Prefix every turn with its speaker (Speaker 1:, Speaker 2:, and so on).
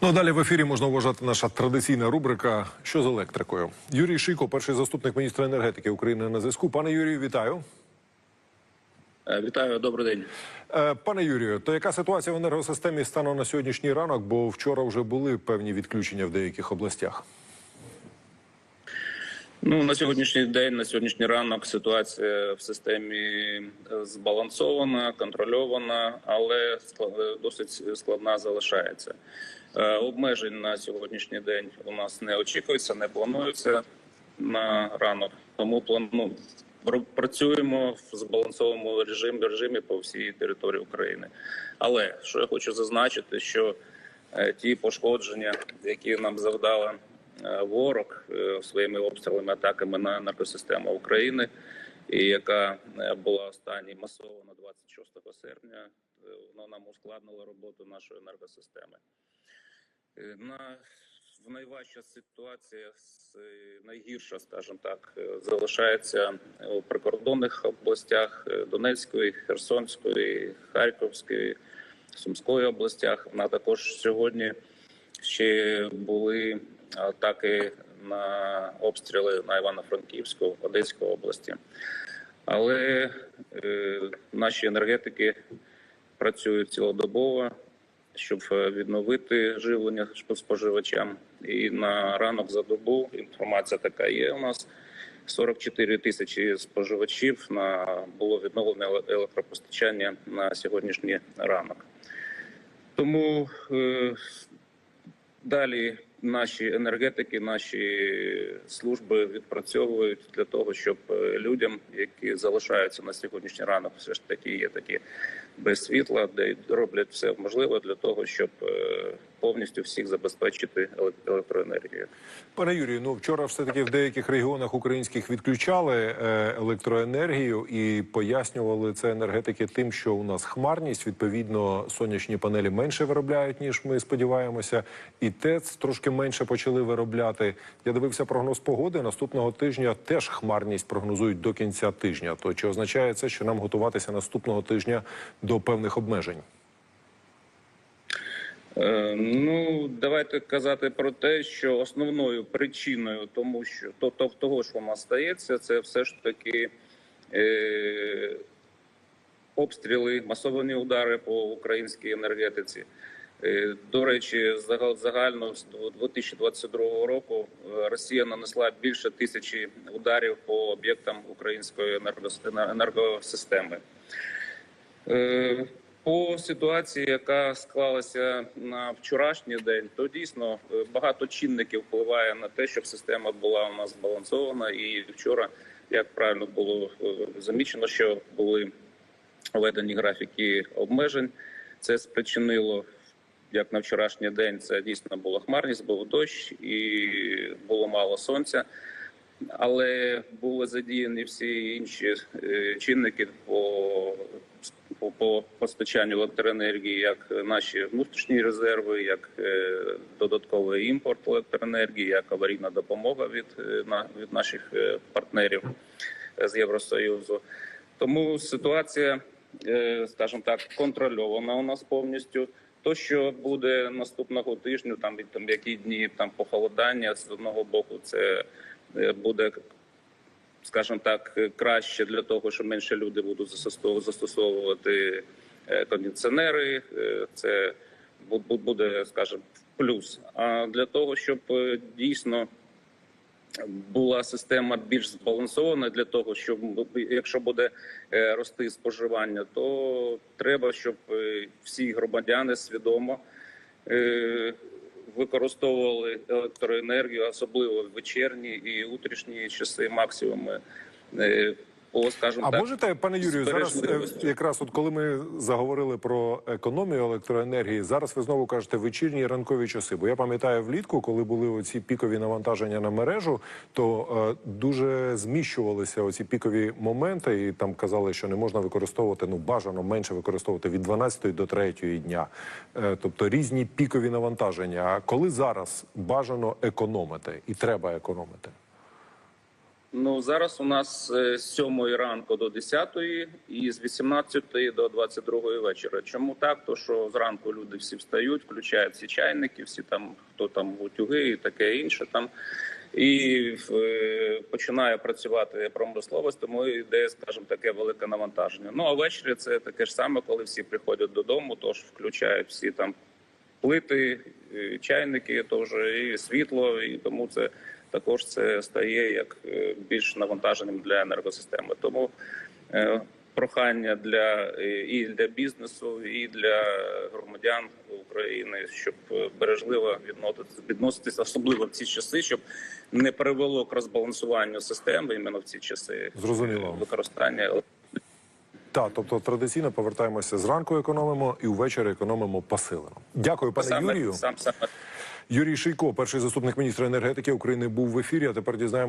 Speaker 1: Ну а далі в ефірі можна вважати наша традиційна рубрика Що з електрикою. Юрій Шийко, перший заступник міністра енергетики України на зв'язку. Пане Юрію, вітаю.
Speaker 2: Е, Вітаю, добрий день.
Speaker 1: Е, Пане Юрію, то яка ситуація в енергосистемі станом на сьогоднішній ранок? Бо вчора вже були певні відключення в деяких областях.
Speaker 2: Ну на сьогоднішній день, на сьогоднішній ранок ситуація в системі е, збалансована, контрольована, але досить складна залишається. Е, Обмежень на сьогоднішній день у нас не очікується, не планується на ранок. Тому плану працюємо в збалансованому режимі, режимі по всій території України. Але що я хочу зазначити, що е, ті пошкодження, які нам завдала е, ворог своїми обстрілами, атаками на енергосистему України, і яка була останній масована 26 серпня, вона нам ускладнила роботу нашої енергосистеми. Е, На в найважча ситуація, с- е, найгірша, скажімо так, е, залишається у прикордонних областях Донецької, Херсонської, Харківської, Сумської областях. Вона також сьогодні ще були атаки на обстріли на Івано-Франківську, Одеську області. Але е, наші енергетики працюють цілодобово, щоб е, відновити живлення споживачам. І на ранок за добу інформація така є. У нас 44 тисячі споживачів на було відновлено електропостачання на сьогоднішній ранок. Тому е, далі наші енергетики, наші служби відпрацьовують для того, щоб е, людям, які залишаються на сьогоднішній ранок, все ж таки є такі без світла, де роблять все можливе для того, щоб е, повністю всіх забезпечити еле- електроенергією.
Speaker 1: Пане Юрію, ну вчора все таки в деяких регіонах українських відключали е, електроенергію і пояснювали це енергетики тим, що у нас хмарність, відповідно, сонячні панелі менше виробляють, ніж ми сподіваємося, і ТЕЦ трошки менше почали виробляти. Я дивився прогноз погоди. Наступного тижня теж хмарність прогнозують до кінця тижня. То чи означає це, що нам готуватися наступного тижня до певних обмежень?
Speaker 2: Е, Ну, давайте казати про те, що основною причиною тому, що то, то, того, що у нас стається, це все ж таки е, обстріли, масовані удари по українській енергетиці. Е, До речі, загал- загально з 2022 року е, Росія нанесла більше тисячі ударів по об'єктам української енергос- енергосистеми. Е, По ситуації, яка склалася на вчорашній день, то дійсно е, багато чинників впливає на те, щоб система була у нас збалансована. І вчора, як правильно було е, замічено, що були введені графіки обмежень. Це спричинило, як на вчорашній день, це дійсно була хмарність, був дощ і було мало сонця. Але були задіяні всі інші е, чинники по, по, по постачанню електроенергії, як наші внутрішні резерви, як е, додатковий імпорт електроенергії, як аварійна допомога від, е, на, від наших е, партнерів з Євросоюзу. Тому ситуація, е, скажімо так, контрольована у нас повністю. То, що буде наступного тижня, там, там які дні там похолодання з одного боку, це е, буде, скажімо так, краще для того, що менше люди будуть застосовувати, е, кондиціонери. Е, Це бу- бу- буде, скажімо, плюс. А для того, щоб е, дійсно була система більш збалансована для того, щоб якщо буде рости споживання, то треба, щоб всі громадяни свідомо використовували електроенергію, особливо в вечірні і утрішні часи максимуми. По, скажімо
Speaker 1: А
Speaker 2: так,
Speaker 1: можете, пане Юрію, зараз е, якраз от коли ми заговорили про економію електроенергії, зараз ви знову кажете вечірні і ранкові часи. Бо я пам'ятаю влітку, коли були оці пікові навантаження на мережу, то е, дуже зміщувалися оці пікові моменти, і там казали, що не можна використовувати ну бажано менше використовувати від 12 до 3 дня, е, тобто різні пікові навантаження. А коли зараз бажано економити і треба економити?
Speaker 2: Ну зараз у нас е, з 7 ранку до 10 і з 18 до 22 вечора. Чому так? То що зранку люди всі встають, включають всі чайники, всі там хто там утюги і таке інше там. І е, починає працювати промисловість, тому йде, скажімо, таке велике навантаження. Ну а ввечері це таке ж саме, коли всі приходять додому, тож включають всі там плити, е, чайники, теж і світло, і тому це також це стає як е, більш навантаженням для енергосистеми. Тому е, прохання для і для бізнесу, і для громадян України, щоб бережливо відноситися, особливо в ці часи, щоб не привело к розбалансуванню системи іменно в ці часи
Speaker 1: Зрозуміло.
Speaker 2: використання
Speaker 1: Так, тобто традиційно повертаємося зранку, економимо і увечері економимо посилено. Дякую, пане Юрію.
Speaker 2: сам саме
Speaker 1: Юрій Шийко, перший заступник міністра енергетики України, був в ефірі. А тепер дізнаємося.